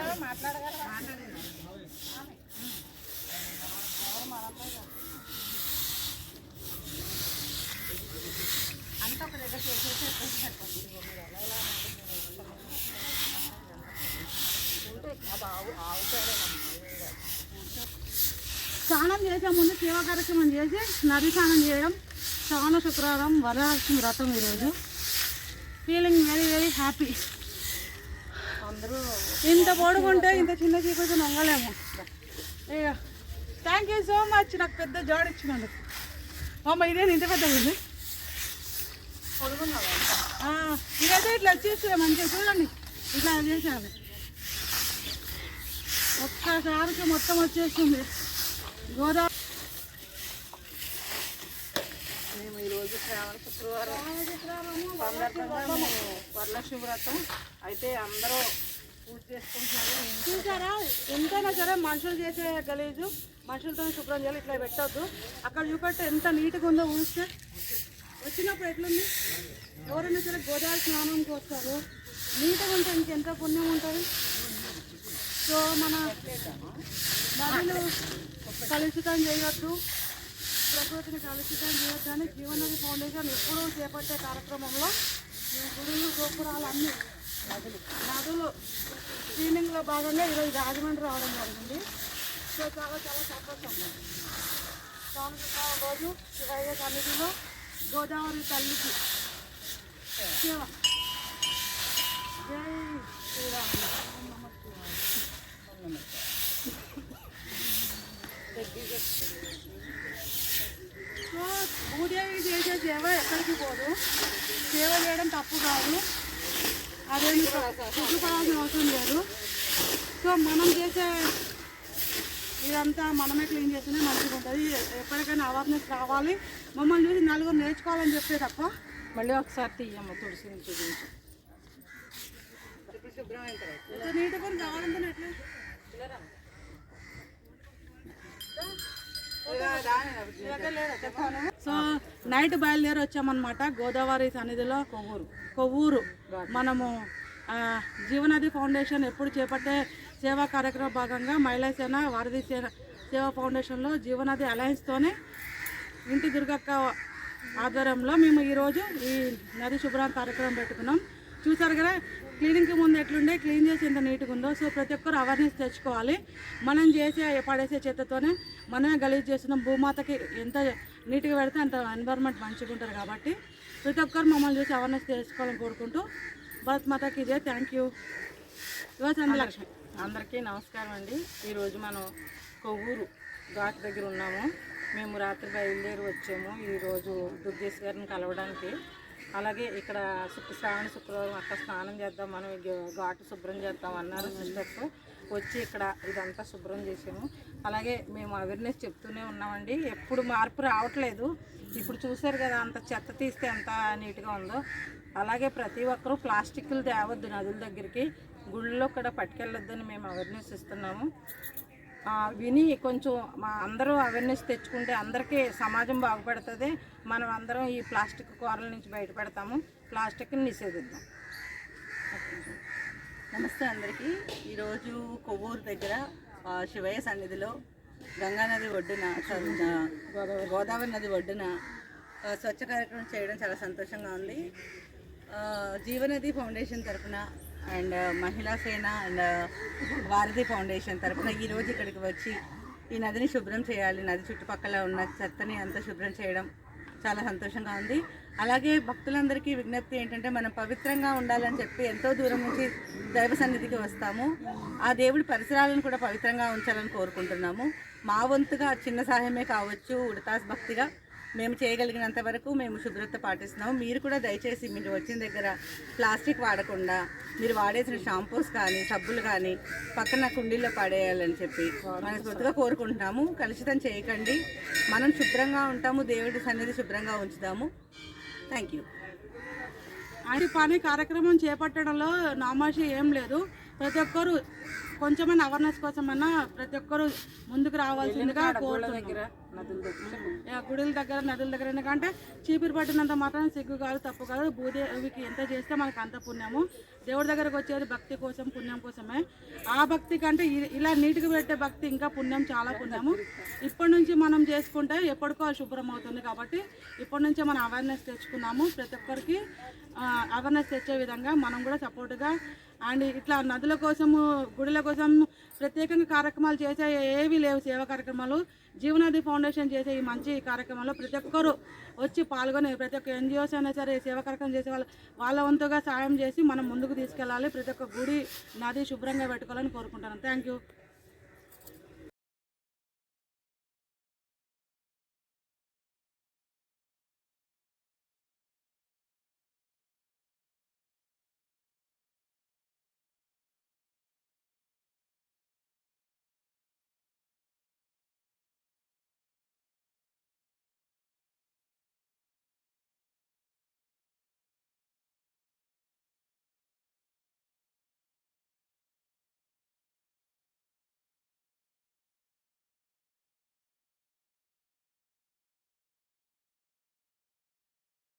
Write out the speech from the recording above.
అంతా ఒక స్నానం చేసే ముందు సేవా కార్యక్రమం చేసి నది స్నానం చేయడం శ్రావణ శుక్రవారం వరలక్ష్మి వ్రతం ఈరోజు. ఫీలింగ్ వెరీ వెరీ హ్యాపీ అందరూ ఇంత పొడుగుంటే ఇంత చిన్న చీకటి నొంగలేము. ఇక థ్యాంక్ యూ సో మచ్ నాకు పెద్ద జాడ్ ఇచ్చినందుకు అమ్మ ఇదే ఇంత పెద్ద ఉంది ఇదైతే ఇట్లా వచ్చేస్తే మంచిగా చూడండి. ఇట్లా చేసేయాలి. ఒక్కసారికి మొత్తం వచ్చేస్తుంది. గోదావరి మేము ఈరోజు శ్రావణ శుక్రవారం. సందర్భంగా మేము వరలక్ష్మి వ్రతం అయితే అందరూ పూజ చేసుకుంటున్నారు. చూసారా? ఎంతైనా సరే మనుషులు చేసే గలీజు. మనుషులతో శుభ్రం చేయాలి ఇట్లా పెట్టద్దు. అక్కడ చూపెట్టే ఎంత నీట్గా ఉందో ఊరిస్తే వచ్చినప్పుడు ఎట్లుంది? ఎవరైనా సరే గోదావరి స్నానంకి వస్తారు. నీట్గా ఉంటే ఇంకెంత పుణ్యం ఉంటుంది? సో మన నదులు కలుషితం చేయొద్దు. ప్రకృతిని కలుషితం చేయొద్దు అని జీవనది ఫౌండేషన్ ఎప్పుడూ చేపట్టే కార్యక్రమంలో ఈ గుడులు గోపురాలు అన్నీ నదులు నదులు భాగంగా ఈరోజు రాజమండ్రి రావడం జరిగింది. సో చాలా చాలా సంతోషం. స్వామి రోజు శివయ్య సన్నిధిలో గోదావరి తల్లికి శివ. జై శ్రీరామ్. సో పూజకి చేసే సేవ ఎక్కడికి పోదు. సేవ చేయడం తప్పు కాదు. అదే సిగ్గుపడాల్సిన అవసరం లేదు సో మనం చేసే ఇదంతా మనమే క్లీన్ చేస్తేనే మంచిగా ఉంటుంది. ఎప్పటికైనా అవేర్నెస్ రావాలి. మమ్మల్ని చూసి నలుగురు నేర్చుకోవాలని చెప్పే తప్ప మళ్ళీ ఒకసారి తీయమ్మ తులసిని చూపించు. ఇంత నీట్గా కావాలంటే ఎట్లా? సో నైట్ బయలుదేరి వచ్చామన్నమాట గోదావరి సన్నిధిలో కొవ్వూరు. కొవ్వూరు మనము జీవనది ఫౌండేషన్ ఎప్పుడు చేపట్టే సేవా కార్యక్రమ భాగంగా మహిళా సేన వారధి సేన సేవా ఫౌండేషన్లో జీవనది అలయన్స్తోనే ఇంటి దుర్గక్క ఆధ్వర్యంలో మేము ఈరోజు ఈ నది శుభ్రం కార్యక్రమం పెట్టుకున్నాం. చూసారు కదా క్లీనింగ్కి ముందు ఎట్లుండే క్లీన్ చేసి ఎంత నీట్గా ఉందో. సో ప్రతి ఒక్కరు అవేర్నెస్ తెచ్చుకోవాలి. మనం చేసే పడేసే చెత్తతోనే మనమే గలీజ్ చేస్తున్నాం. భూమాతకి ఎంత నీట్గా పెడితే అంత ఎన్వైర్న్మెంట్ మంచిగా ఉంటుంది కాబట్టి ప్రతి ఒక్కరు మమ్మల్ని చూసి అవేర్నెస్ చేసుకోవాలని కోరుకుంటూ భారత్ మాతకి ఇదే థ్యాంక్ యూ యువ లక్ష్మి అందరికీ నమస్కారం అండి. ఈరోజు మనం కొవ్వూరు ఘాట్ దగ్గర ఉన్నాము. మేము రాత్రి బయలుదేరి వచ్చాము. ఈరోజు దుర్గేశ్ గారిని కలవడానికి. అలాగే ఇక్కడ శుక్ర శ్రావణ శుక్రవారం అక్కడ స్నానం చేద్దాం మనం ఘాటు శుభ్రం చేద్దాం అన్నారు సిస్టర్స్. వచ్చి ఇక్కడ ఇదంతా శుభ్రం చేసాము. అలాగే మేము అవేర్నెస్ చెప్తూనే ఉన్నామండి. ఎప్పుడు మార్పు రావట్లేదు. ఇప్పుడు చూసారు కదా అంత చెత్త తీస్తే ఎంత నీట్గా ఉందో. అలాగే ప్రతి ఒక్కరూ ప్లాస్టిక్లు తేవద్దు నదుల దగ్గరికి. గుళ్ళలో కూడా పట్టుకెళ్ళొద్దని మేము అవేర్నెస్ ఇస్తున్నాము. విని కొంచెం మా అందరూ అవేర్నెస్ తెచ్చుకుంటే అందరికీ సమాజం బాగుపడుతుంది. మనం అందరం ఈ ప్లాస్టిక్ కూరల నుంచి బయటపడతాము. ప్లాస్టిక్ని నిషేధిద్దాం. నమస్తే అందరికీ. ఈరోజు కొవ్వూరు దగ్గర శివయ్య సన్నిధిలో గంగానది ఒడ్డున గోదావరి గోదావరి నది ఒడ్డున స్వచ్ఛ కార్యక్రమం చేయడం చాలా సంతోషంగా ఉంది. జీవనది ఫౌండేషన్ తరఫున అండ్ మహిళా సేన అండ్ భారతి ఫౌండేషన్ తరఫున ఈరోజు ఇక్కడికి వచ్చి ఈ నదిని శుభ్రం చేయాలి. నది చుట్టుపక్కల ఉన్న చెత్తని అంతా శుభ్రం చేయడం చాలా సంతోషంగా ఉంది. అలాగే భక్తులందరికీ విజ్ఞప్తి ఏంటంటే మనం పవిత్రంగా ఉండాలని చెప్పి ఎంతో దూరం నుంచి దైవ సన్నిధికి వస్తాము. ఆ దేవుడి పరిసరాలను కూడా పవిత్రంగా ఉంచాలని కోరుకుంటున్నాము. మా వంతుగా చిన్న సహాయమే కావచ్చు ఉడతాస్ భక్తిగా. మేము చేయగలిగినంత వరకు మేము శుభ్రత పాటిస్తున్నాము. మీరు కూడా దయచేసి మీరు వచ్చిన దగ్గర ప్లాస్టిక్ వాడకుండా మీరు వాడేసిన షాంపూస్ కానీ సబ్బులు కానీ పక్కన కుండీల్లో పడేయాలని చెప్పి మనస్ఫూర్తిగా కోరుకుంటున్నాము. కలుషితం చేయకండి. మనం శుభ్రంగా ఉంటాము. దేవుడి సన్నిధి శుభ్రంగా ఉంచుదాము. థ్యాంక్ యూ అది పని కార్యక్రమం చేపట్టడంలో నామాషి ఏం లేదు. ప్రతి ఒక్కరు కొంచెమైనా అవేర్నెస్ కోసమైనా ప్రతి ఒక్కరు ముందుకు రావాల్సిందిగా కోరుతున్నాం. దగ్గర నదుల దగ్గర. గుడుల దగ్గర నదుల దగ్గర ఎందుకంటే చీపిరి పట్టినంత మాత్రం సిగ్గు కాదు తప్పు కాదు. భూదేవికి ఎంత చేస్తే మనకు అంత పుణ్యము. దేవుడి దగ్గరకు వచ్చేది భక్తి కోసం పుణ్యం కోసమే. ఆ భక్తి కంటే ఇ- ఇలా నీటికి పెట్టే భక్తి ఇంకా పుణ్యం చాలా పుణ్యము. ఇప్పటి నుంచి మనం చేసుకుంటే ఎప్పటికో శుభ్రం అవుతుంది కాబట్టి ఇప్పటి నుంచే మనం అవేర్నెస్ తెచ్చుకున్నాము ప్రతి ఒక్కరికి. అవేర్నెస్ తెచ్చే విధంగా మనం కూడా సపోర్ట్గా అండ్ ఇట్లా నదుల కోసము గుడుల కోసం ప్రత్యేకంగా కార్యక్రమాలు చేసే ఏవి లేవు సేవా కార్యక్రమాలు. జీవనాది ఫౌండేషన్ చేసే ఈ మంచి కార్యక్రమంలో ప్రతి ఒక్కరూ వచ్చి పాల్గొని ప్రతి ఒక్క ఎన్జిఓస్ అయినా సరే సేవా కార్యక్రమం చేసే వాళ్ళు వాళ్ళ వంతుగా సాయం చేసి మనం ముందుకు తీసుకెళ్ళాలి. ప్రతి ఒక్క గుడి నది శుభ్రంగా పెట్టుకోవాలని కోరుకుంటాను థ్యాంక్ యూ